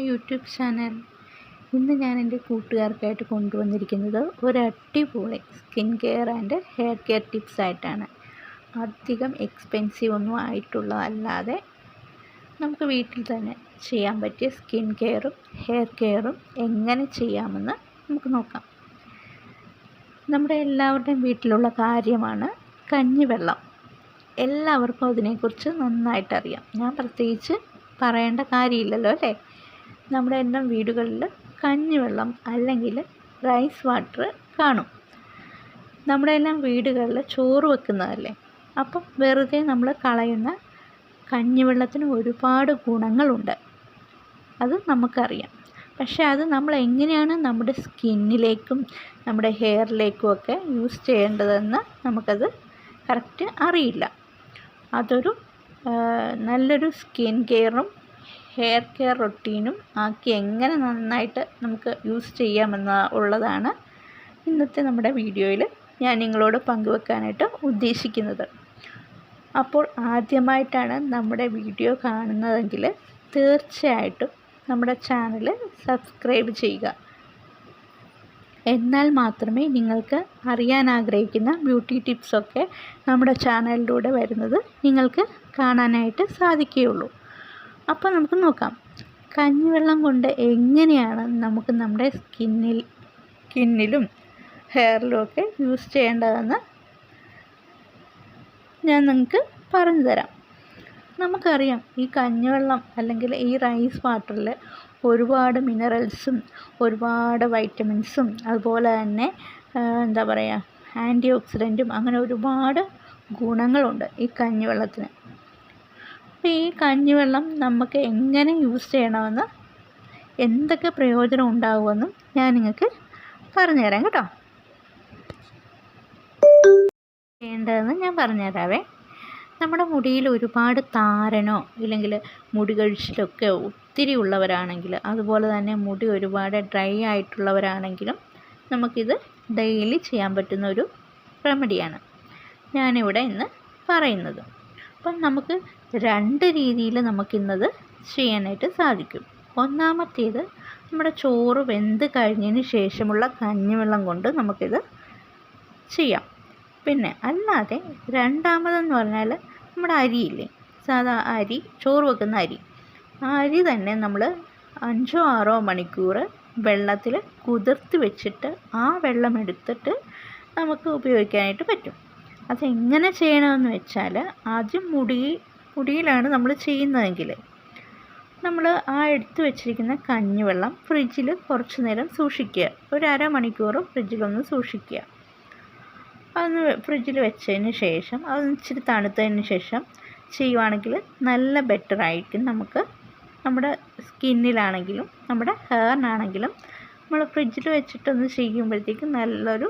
My YouTube channel. ഇന്ന് ഞാൻ എന്റെ കൂട്ടുകാർക്കായിട്ട് കൊണ്ടുവന്നിരിക്കുന്നത് ഒരു അടിപൊളി skin care and hair care tips ആയിട്ടാണ്. അധികം എക്സ്പെൻസീവ് ഒന്നും ആയിട്ടുള്ളതല്ലാതെ നമുക്ക് വീട്ടിൽ തന്നെ ചെയ്യാൻ പറ്റിയ സ്കിൻ കെയറും ഹെയർ കെയറും എങ്ങനെ ചെയ്യാമെന്ന് നമുക്ക് നോക്കാം. നമ്മുടെ എല്ലാവരുടെയും വീട്ടിലുള്ള കാര്യമാണ് കഞ്ഞിവെള്ളം. എല്ലാവർക്കും അതിനെക്കുറിച്ച് നന്നായിട്ടറിയാം. ഞാൻ പ്രത്യേകിച്ച് പറയേണ്ട കാര്യമില്ലല്ലോ അല്ലേ? നമ്മുടെ എല്ലാം വീടുകളിൽ കഞ്ഞിവെള്ളം അല്ലെങ്കിൽ റൈസ് വാട്ടർ കാണും. നമ്മുടെ എല്ലാം വീടുകളിൽ ചോറ് വെക്കുന്നതല്ലേ? അപ്പം വെറുതെ നമ്മൾ കളയുന്ന കഞ്ഞിവെള്ളത്തിന് ഒരുപാട് ഗുണങ്ങളുണ്ട്. അത് നമുക്കറിയാം. പക്ഷേ അത് നമ്മൾ എങ്ങനെയാണ് നമ്മുടെ സ്കിന്നിലേക്കും നമ്മുടെ ഹെയറിലേക്കും ഒക്കെ യൂസ് ചെയ്യേണ്ടതെന്ന് നമുക്കത് കറക്റ്റ് അറിയില്ല. അതൊരു നല്ലൊരു സ്കിൻ കെയറും ഹെയർ കെയർ റൊട്ടീനും ആക്കി എങ്ങനെ നന്നായിട്ട് നമുക്ക് യൂസ് ചെയ്യാമെന്ന ഉള്ളതാണ് ഇന്നത്തെ നമ്മുടെ വീഡിയോയിൽ ഞാൻ നിങ്ങളോട് പങ്കുവെക്കാനായിട്ട് ഉദ്ദേശിക്കുന്നത്. അപ്പോൾ ആദ്യമായിട്ടാണ് നമ്മുടെ വീഡിയോ കാണുന്നതെങ്കിൽ തീർച്ചയായിട്ടും നമ്മുടെ ചാനൽ സബ്സ്ക്രൈബ് ചെയ്യുക. എന്നാൽ മാത്രമേ നിങ്ങൾക്ക് അറിയാൻ ആഗ്രഹിക്കുന്ന ബ്യൂട്ടി ടിപ്സൊക്കെ നമ്മുടെ ചാനലിലൂടെ വരുന്നത് നിങ്ങൾക്ക് കാണാനായിട്ട് സാധിക്കുകയുള്ളൂ. അപ്പോൾ നമുക്ക് നോക്കാം. കഞ്ഞിവെള്ളം കൊണ്ട് എങ്ങനെയാണ് നമുക്ക് നമ്മുടെ സ്കിന്നിൽ സ്കിന്നിലും ഹെയറിലും ഒക്കെ യൂസ് ചെയ്യേണ്ടതെന്ന് ഞാൻ നിങ്ങൾക്ക് പറഞ്ഞു തരാം നമുക്കറിയാം ഈ കഞ്ഞിവെള്ളം അല്ലെങ്കിൽ ഈ റൈസ് വാട്ടറിൽ ഒരുപാട് മിനറൽസും ഒരുപാട് വൈറ്റമിൻസും അതുപോലെ തന്നെ എന്താ പറയുക ആന്റി ഓക്സിഡന്റും അങ്ങനെ ഒരുപാട് ഗുണങ്ങളുണ്ട് ഈ കഞ്ഞിവെള്ളത്തിന്. അപ്പോൾ ഈ കഞ്ഞിവെള്ളം നമുക്ക് എങ്ങനെ യൂസ് ചെയ്യണമെന്ന് എന്തൊക്കെ പ്രയോജനം ഉണ്ടാകുമെന്നും ഞാൻ നിങ്ങൾക്ക് പറഞ്ഞുതരാം കേട്ടോ. ചെയ്യേണ്ടതെന്ന് ഞാൻ പറഞ്ഞുതരാവേ. നമ്മുടെ മുടിയിൽ ഒരുപാട് താരനോ ഇല്ലെങ്കിൽ മുടി കഴിച്ചിലൊക്കെ ഒത്തിരി ഉള്ളവരാണെങ്കിൽ അതുപോലെ തന്നെ മുടി ഒരുപാട് ഡ്രൈ ആയിട്ടുള്ളവരാണെങ്കിലും നമുക്കിത് ഡെയിലി ചെയ്യാൻ പറ്റുന്ന ഒരു റെമഡിയാണ് ഞാനിവിടെ ഇന്ന് പറയുന്നത്. അപ്പം നമുക്ക് രണ്ട് രീതിയിൽ നമുക്കിന്നത് ചെയ്യാനായിട്ട് സാധിക്കും. ഒന്നാമത്തേത് നമ്മുടെ ചോറ് വെന്ത് കഴിഞ്ഞതിന് ശേഷമുള്ള കഞ്ഞിവെള്ളം കൊണ്ട് നമുക്കിത് ചെയ്യാം. പിന്നെ അല്ലാതെ രണ്ടാമതെന്ന് പറഞ്ഞാൽ നമ്മുടെ അരിയില്ലേ? സാധാ അരി ചോറ് വെക്കുന്ന അരി. ആ അരി തന്നെ നമ്മൾ അഞ്ചോ ആറോ മണിക്കൂർ വെള്ളത്തിൽ കുതിർത്ത് വെച്ചിട്ട് ആ വെള്ളം എടുത്തിട്ട് നമുക്ക് ഉപയോഗിക്കാനായിട്ട് പറ്റും. അതെങ്ങനെ ചെയ്യണമെന്ന് വെച്ചാൽ ആദ്യം മുടി മുടിയിലാണ് നമ്മൾ ചെയ്യുന്നതെങ്കിൽ നമ്മൾ ആ എടുത്തു വെച്ചിരിക്കുന്ന കഞ്ഞിവെള്ളം ഫ്രിഡ്ജിൽ കുറച്ച് നേരം സൂക്ഷിക്കുക. ഒരു അരമണിക്കൂർ ഫ്രിഡ്ജിലൊന്ന് സൂക്ഷിക്കുക. അതൊന്ന് ഫ്രിഡ്ജിൽ വെച്ചതിന് ശേഷം അതൊന്ന് ഇച്ചിരി തണുത്തതിന് ശേഷം ചെയ്യുവാണെങ്കിൽ നല്ല ബെറ്റർ ആയിരിക്കും നമുക്ക്. നമ്മുടെ സ്കിന്നിലാണെങ്കിലും നമ്മുടെ ഹെയറിനാണെങ്കിലും നമ്മൾ ഫ്രിഡ്ജിൽ വെച്ചിട്ടൊന്ന് ചെയ്യുമ്പോഴത്തേക്കും നല്ലൊരു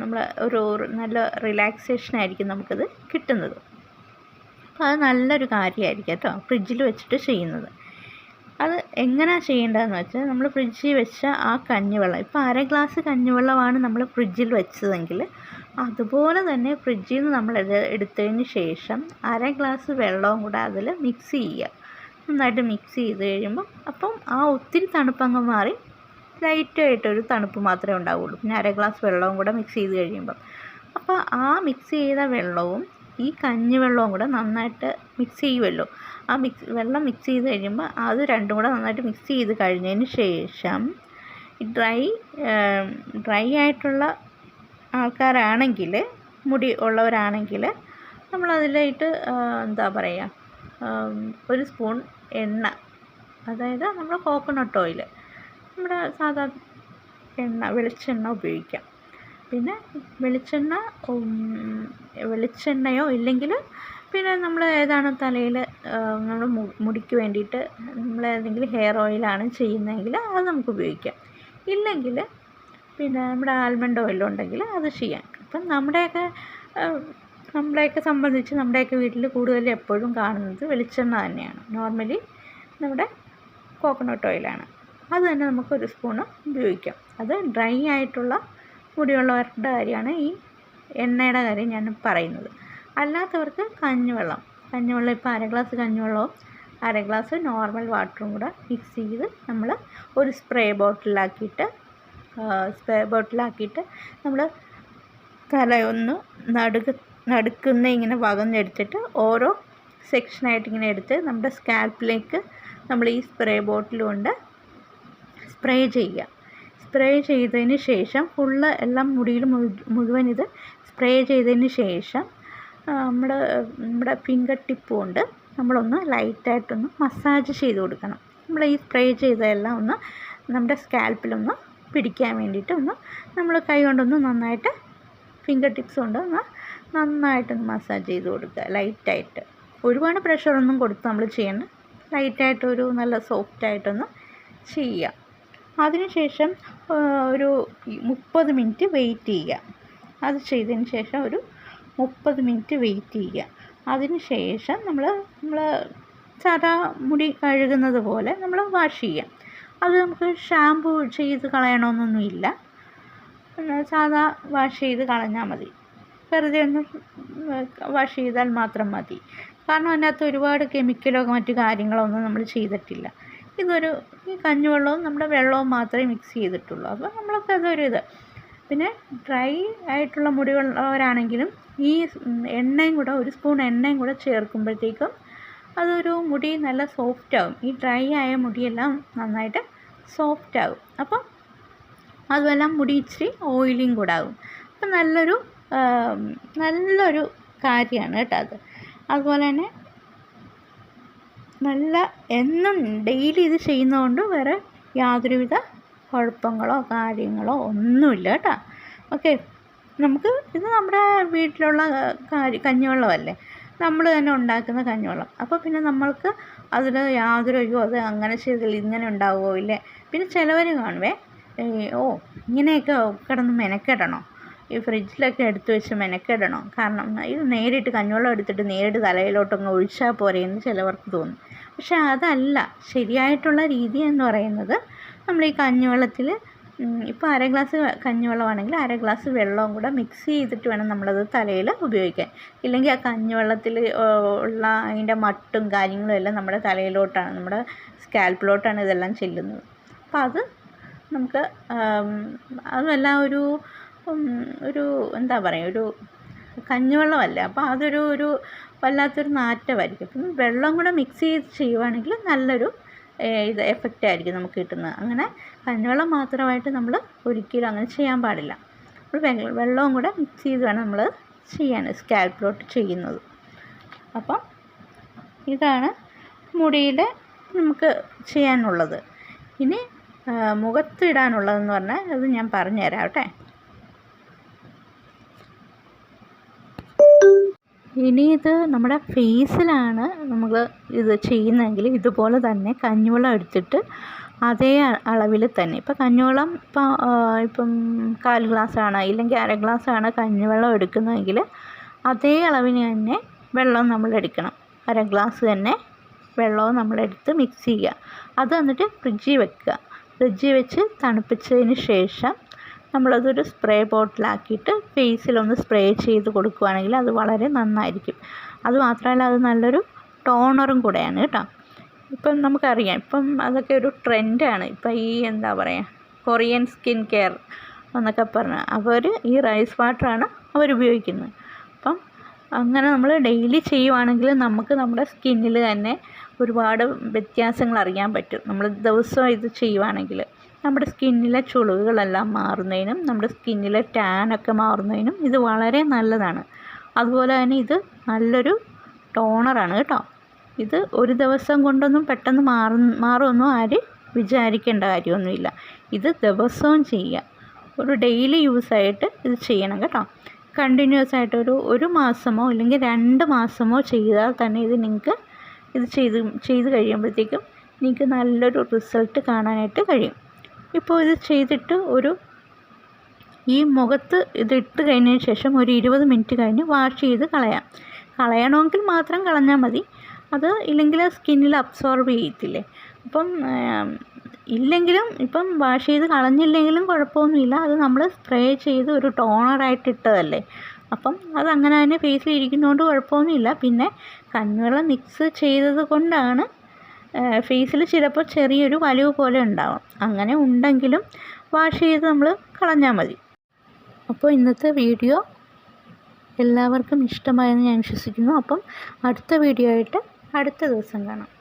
നമ്മൾ ഒരു നല്ല റിലാക്സേഷൻ ആയിരിക്കും നമുക്കത് കിട്ടുന്നത്. അപ്പോൾ അത് നല്ലൊരു കാര്യമായിരിക്കും കേട്ടോ ഫ്രിഡ്ജിൽ വെച്ചിട്ട് ചെയ്യുന്നത്. അത് എങ്ങനെയാണ് ചെയ്യേണ്ടതെന്ന് വെച്ചാൽ നമ്മൾ ഫ്രിഡ്ജിൽ വെച്ച ആ കഞ്ഞിവെള്ളം ഇപ്പോൾ അര ഗ്ലാസ് കഞ്ഞിവെള്ളമാണ് നമ്മൾ ഫ്രിഡ്ജിൽ വെച്ചതെങ്കിൽ അതുപോലെ തന്നെ ഫ്രിഡ്ജിൽ നിന്ന് നമ്മൾ എടുത്തതിന് ശേഷം അര ഗ്ലാസ് വെള്ളവും കൂടെ അതിൽ മിക്സ് ചെയ്യുക. നന്നായിട്ട് മിക്സ് ചെയ്ത് കഴിയുമ്പോൾ അപ്പം ആ ഒത്തിരി തണുപ്പങ്ങ് മാറി ലൈറ്റായിട്ടൊരു തണുപ്പ് മാത്രമേ ഉണ്ടാവുള്ളൂ. പിന്നെ അര ഗ്ലാസ് വെള്ളവും കൂടെ മിക്സ് ചെയ്ത് കഴിയുമ്പം. അപ്പോൾ ആ മിക്സ് ചെയ്ത വെള്ളവും ഈ കഞ്ഞിവെള്ളവും കൂടെ നന്നായിട്ട് മിക്സ് ചെയ്യുമല്ലോ ആ മിക്സ് വെള്ളം മിക്സ് ചെയ്ത് കഴിയുമ്പോൾ അത് രണ്ടും കൂടെ നന്നായിട്ട് മിക്സ് ചെയ്ത് കഴിഞ്ഞതിന് ശേഷം ഡ്രൈ ഡ്രൈ ആയിട്ടുള്ള ആൾക്കാരാണെങ്കിൽ മുടി ഉള്ളവരാണെങ്കിൽ നമ്മളതിലായിട്ട് എന്താ പറയുക ഒരു സ്പൂൺ എണ്ണ അതായത് നമ്മുടെ കോക്കനട്ട് ഓയിൽ നമ്മുടെ സാധാ എണ്ണ വെളിച്ചെണ്ണ ഉപയോഗിക്കാം. പിന്നെ വെളിച്ചെണ്ണ വെളിച്ചെണ്ണയോ ഇല്ലെങ്കിൽ പിന്നെ നമ്മൾ ഏതാണ് തലയിൽ നമ്മൾ മുടിക്ക് വേണ്ടിയിട്ട് നമ്മൾ ഏതെങ്കിലും ഹെയർ ഓയിലാണ് ചെയ്യുന്നതെങ്കിൽ അത് നമുക്ക് ഉപയോഗിക്കാം. ഇല്ലെങ്കിൽ പിന്നെ നമ്മുടെ ആൽമണ്ട് ഓയിൽ ഉണ്ടെങ്കിൽ അത് ചെയ്യാം. അപ്പം നമ്മുടെയൊക്കെ നമ്മളെയൊക്കെ സംബന്ധിച്ച് നമ്മുടെയൊക്കെ വീട്ടിൽ കൂടുതൽ എപ്പോഴും കാണുന്നത് വെളിച്ചെണ്ണ തന്നെയാണ്. നോർമലി നമ്മുടെ കോക്കനട്ട് ഓയിലാണ് അത് തന്നെ നമുക്കൊരു സ്പൂണ് ഉപയോഗിക്കാം. അത് ഡ്രൈ ആയിട്ടുള്ള മുടിയുള്ളവരുടെ കാര്യമാണ് ഈ എണ്ണയുടെ കാര്യം ഞാൻ പറയുന്നത്. അല്ലാത്തവർക്ക് കഞ്ഞിവെള്ളം. കഞ്ഞിവെള്ളം ഇപ്പോൾ അര ഗ്ലാസ് കഞ്ഞിവെള്ളവും അര ഗ്ലാസ് നോർമൽ വാട്ടറും കൂടെ മിക്സ് ചെയ്ത് നമ്മൾ ഒരു സ്പ്രേ ബോട്ടിലാക്കിയിട്ട് സ്പ്രേ ബോട്ടിലാക്കിയിട്ട് നമ്മൾ തലയൊന്ന് നടുക്ക് നടുക്കുന്ന ഇങ്ങനെ വകഞ്ഞെടുത്തിട്ട് ഓരോ സെക്ഷനായിട്ട് ഇങ്ങനെ എടുത്ത് നമ്മുടെ സ്കാൽപ്പിലേക്ക് നമ്മൾ ഈ സ്പ്രേ ബോട്ടിൽ കൊണ്ട് സ്പ്രേ ചെയ്യുക. സ്പ്രേ ചെയ്തതിന് ശേഷം ഫുള്ള് എല്ലാം മുടിയിൽ മുഴുവൻ ഇത് സ്പ്രേ ചെയ്തതിന് ശേഷം നമ്മുടെ നമ്മുടെ ഫിംഗർ ടിപ്പ് കൊണ്ട് നമ്മളൊന്ന് ലൈറ്റായിട്ടൊന്ന് മസാജ് ചെയ്ത് കൊടുക്കണം. നമ്മൾ ഈ സ്പ്രേ ചെയ്തതെല്ലാം ഒന്ന് നമ്മുടെ സ്കാൽപ്പിലൊന്ന് പിടിക്കാൻ വേണ്ടിയിട്ട് ഒന്ന് നമ്മൾ കൈ കൊണ്ടൊന്ന് നന്നായിട്ട് ഫിംഗർ ടിപ്സ് കൊണ്ട് ഒന്ന് നന്നായിട്ടൊന്ന് മസാജ് ചെയ്ത് കൊടുക്കുക ലൈറ്റായിട്ട് ഒരുപാട് പ്രഷറൊന്നും കൊടുത്ത് നമ്മൾ ചെയ്യണം ലൈറ്റായിട്ട് ഒരു നല്ല സോഫ്റ്റായിട്ടൊന്ന് ചെയ്യുക. അതിനുശേഷം ഒരു മുപ്പത് മിനിറ്റ് വെയിറ്റ് ചെയ്യുക. അത് ചെയ്തതിന് ശേഷം ഒരു മുപ്പത് മിനിറ്റ് വെയിറ്റ് ചെയ്യുക. അതിന് ശേഷം നമ്മൾ നമ്മൾ സാധാ മുടി കഴുകുന്നത് പോലെ നമ്മൾ വാഷ് ചെയ്യാം അത് നമുക്ക് ഷാമ്പു ചെയ്ത് കളയണമെന്നൊന്നുമില്ല സാധാ വാഷ് ചെയ്ത് കളഞ്ഞാൽ മതി. വെറുതെ ഒന്ന് വാഷ് ചെയ്താൽ മാത്രം മതി. കാരണം അതിനകത്ത് ഒരുപാട് കെമിക്കലോ മറ്റു കാര്യങ്ങളോ ഒന്നും നമ്മൾ ചെയ്തിട്ടില്ല. ഇതൊരു ഈ കഞ്ഞിവെള്ളവും നമ്മുടെ വെള്ളവും മാത്രമേ മിക്സ് ചെയ്തിട്ടുള്ളൂ. അപ്പോൾ നമ്മളൊക്കെ അതൊരു ഇത് പിന്നെ ഡ്രൈ ആയിട്ടുള്ള മുടിയുള്ളവരാണെങ്കിലും ഈ എണ്ണയും കൂടെ ഒരു സ്പൂൺ എണ്ണയും കൂടെ ചേർക്കുമ്പോഴത്തേക്കും അതൊരു മുടി നല്ല സോഫ്റ്റ് ആകും ഈ ഡ്രൈ ആയ മുടിയെല്ലാം നന്നായിട്ട് സോഫ്റ്റ് ആകും അപ്പം അതുമെല്ലാം മുടി ഇച്ചിരി ഓയിലിയും കൂടെ ആകും അപ്പം നല്ലൊരു നല്ലൊരു കാര്യമാണ് കേട്ടോ അത്. അതുപോലെ തന്നെ നല്ല എന്നും ഡെയിലി ഇത് ചെയ്യുന്നതുകൊണ്ട് വേറെ യാതൊരുവിധ കുഴപ്പങ്ങളോ കാര്യങ്ങളോ ഒന്നുമില്ല കേട്ടോ. ഓക്കെ നമുക്ക് ഇത് നമ്മുടെ വീട്ടിലുള്ള കാര്യ കഞ്ഞിവെള്ളമല്ലേ? നമ്മൾ തന്നെ ഉണ്ടാക്കുന്ന കഞ്ഞിവെള്ളം. അപ്പോൾ പിന്നെ നമ്മൾക്ക് അതിൽ യാതൊരു അയ്യോ അത് അങ്ങനെ ചെയ്തില്ല ഇങ്ങനെ ഉണ്ടാവുമോ ഇല്ലേ? പിന്നെ ചിലവർ കാണുവേ ഓ ഇങ്ങനെയൊക്കെ കിടന്ന് മെനക്കെടണോ? ഈ ഫ്രിഡ്ജിലൊക്കെ എടുത്തു വെച്ച് മെനക്കെടണോ? കാരണം ഇത് നേരിട്ട് കഞ്ഞിവെള്ളം എടുത്തിട്ട് നേരിട്ട് തലയിലോട്ടങ്ങ് ഒഴിച്ചാൽ പോരേ എന്ന് ചിലവർക്ക് തോന്നും. പക്ഷേ അതല്ല. ശരിയായിട്ടുള്ള രീതി എന്ന് പറയുന്നത് നമ്മൾ ഈ കഞ്ഞിവെള്ളത്തിൽ ഇപ്പോൾ അര ഗ്ലാസ് കഞ്ഞിവെള്ളമാണെങ്കിൽ അര ഗ്ലാസ് വെള്ളവും കൂടെ മിക്സ് ചെയ്തിട്ട് വേണം നമ്മളത് തലയിൽ ഉപയോഗിക്കാൻ. ഇല്ലെങ്കിൽ ആ കഞ്ഞിവെള്ളത്തിൽ ഉള്ള അതിന്റെ മട്ടും കാര്യങ്ങളും എല്ലാം നമ്മുടെ തലയിലോട്ടാണ് നമ്മുടെ സ്കാൽപ്പിലോട്ടാണ് ഇതെല്ലാം ചെല്ലുന്നത്. അപ്പോൾ അത് നമുക്ക് അതുമല്ല ഒരു ഒരു എന്താ പറയുക ഒരു കഞ്ഞിവെള്ളമല്ല? അപ്പോൾ അതൊരു ഒരു വല്ലാത്തൊരു നാറ്റമായിരിക്കും. അപ്പം വെള്ളം കൂടെ മിക്സ് ചെയ്ത് ചെയ്യുവാണെങ്കിൽ നല്ലൊരു ഇത് എഫക്റ്റ് ആയിരിക്കും നമുക്ക് കിട്ടുന്നത്. അങ്ങനെ കഞ്ഞിവെള്ളം മാത്രമായിട്ട് നമ്മൾ ഒരിക്കലും അങ്ങനെ ചെയ്യാൻ പാടില്ല. നമ്മൾ വെള്ളവും കൂടെ മിക്സ് ചെയ്ത് വേണം നമ്മൾ ചെയ്യാൻ സ്കാൽപ്പിലോട്ട് ചെയ്യുന്നത്. അപ്പം ഇതാണ് മുടിയുടെ നമുക്ക് ചെയ്യാനുള്ളത്. ഇനി മുഖത്തിടാനുള്ളതെന്ന് പറഞ്ഞാൽ അത് ഞാൻ പറഞ്ഞുതരാം കേട്ടെ. ഇനി ഇത് നമ്മുടെ ഫേസിലാണ് നമ്മൾ ഇത് ചെയ്യുന്നതെങ്കിൽ ഇതുപോലെ തന്നെ കഞ്ഞിവെള്ളം എടുത്തിട്ട് അതേ അളവിൽ തന്നെ. ഇപ്പം കഞ്ഞിവെള്ളം ഇപ്പോൾ ഇപ്പം കാൽ ഗ്ലാസ്സാണ് ഇല്ലെങ്കിൽ അര ഗ്ലാസ്സാണ് കഞ്ഞിവെള്ളം എടുക്കുന്നതെങ്കിൽ അതേ അളവിന് തന്നെ വെള്ളം നമ്മൾ എടുക്കണം. അര ഗ്ലാസ് തന്നെ വെള്ളവും നമ്മളെടുത്ത് മിക്സ് ചെയ്യുക. അത് എന്നിട്ട് ഫ്രിഡ്ജിൽ വെക്കുക. ഫ്രിഡ്ജിൽ വെച്ച് തണുപ്പിച്ചതിന് ശേഷം നമ്മളതൊരു സ്പ്രേ ബോട്ടിലാക്കിയിട്ട് ഫേസിലൊന്ന് സ്പ്രേ ചെയ്ത് കൊടുക്കുകയാണെങ്കിൽ അത് വളരെ നന്നായിരിക്കും. അത് മാത്രമല്ല അത് നല്ലൊരു ടോണറും കൂടെയാണ് കേട്ടോ. ഇപ്പം നമുക്കറിയാം ഇപ്പം അതൊക്കെ ഒരു ട്രെൻഡാണ്. ഇപ്പം ഈ എന്താ പറയുക കൊറിയൻ സ്കിൻ കെയർ എന്നൊക്കെ പറഞ്ഞ് അവർ ഈ റൈസ് വാട്ടറാണ് അവർ ഉപയോഗിക്കുന്നത് അപ്പം അങ്ങനെ നമ്മൾ ഡെയിലി ചെയ്യുവാണെങ്കിൽ നമുക്ക് നമ്മുടെ സ്കിന്നിൽ തന്നെ ഒരുപാട് വ്യത്യാസങ്ങൾ അറിയാൻ പറ്റും. നമ്മൾ ദിവസവും ഇത് ചെയ്യുവാണെങ്കിൽ. നമ്മുടെ സ്കിന്നിലെ ചുളിവുകളെല്ലാം മാറുന്നതിനും നമ്മുടെ സ്കിന്നിലെ ടാൻ ഒക്കെ മാറുന്നതിനും ഇത് വളരെ നല്ലതാണ്. അതുപോലെ തന്നെ ഇത് നല്ലൊരു ടോണറാണ് കേട്ടോ. ഇത് ഒരു ദിവസം കൊണ്ടൊന്നും പെട്ടെന്ന് മാറും മാറുമെന്നും ആര് വിചാരിക്കേണ്ട കാര്യമൊന്നുമില്ല. ഇത് ദിവസവും ചെയ്യുക. ഒരു ഡെയിലി യൂസായിട്ട് ഇത് ചെയ്യണം കേട്ടോ. കണ്ടിന്യൂസ് ആയിട്ട് ഒരു ഒരു മാസമോ അല്ലെങ്കിൽ രണ്ട് മാസമോ ചെയ്താൽ തന്നെ ഇത് നിങ്ങൾക്ക് ഇത് ചെയ്ത് ചെയ്ത് കഴിയുമ്പോഴത്തേക്കും നിങ്ങൾക്ക് നല്ലൊരു റിസൾട്ട് കാണാനായിട്ട് കഴിയും. ഇപ്പോൾ ഇത് ചെയ്തിട്ട് ഒരു ഈ മുഖത്ത് ഇത് ഇട്ട് കഴിഞ്ഞതിന് ശേഷം ഒരു ഇരുപത് മിനിറ്റ് കഴിഞ്ഞ് വാഷ് ചെയ്ത് കളയാം. കളയണമെങ്കിൽ മാത്രം കളഞ്ഞാൽ മതി. അത് ഇല്ലെങ്കിൽ സ്കിന്നിൽ അബ്സോർബ് ചെയ്യത്തില്ലേ? അപ്പം ഇല്ലെങ്കിലും ഇപ്പം വാഷ് ചെയ്ത് കളഞ്ഞില്ലെങ്കിലും കുഴപ്പമൊന്നുമില്ല. അത് നമ്മൾ സ്പ്രേ ചെയ്ത് ഒരു ടോണറായിട്ട് ഇട്ടതല്ലേ? അപ്പം അത് അങ്ങനെ തന്നെ ഫേസിൽ ഇരിക്കുന്നതുകൊണ്ട് കുഴപ്പമൊന്നുമില്ല. പിന്നെ കഞ്ഞിവെള്ളം മിക്സ് ചെയ്തത് കൊണ്ടാണ് ഫേസിൽ ചിലപ്പോൾ ചെറിയൊരു വലിവ് പോലെ ഉണ്ടാവും. അങ്ങനെ ഉണ്ടെങ്കിലും വാഷ് ചെയ്ത് നമ്മൾ കളഞ്ഞാൽ മതി. അപ്പോൾ ഇന്നത്തെ വീഡിയോ എല്ലാവർക്കും ഇഷ്ടമായെന്ന് ഞാൻ വിശ്വസിക്കുന്നു. അപ്പം അടുത്ത വീഡിയോ ആയിട്ട് അടുത്ത ദിവസം കാണാം.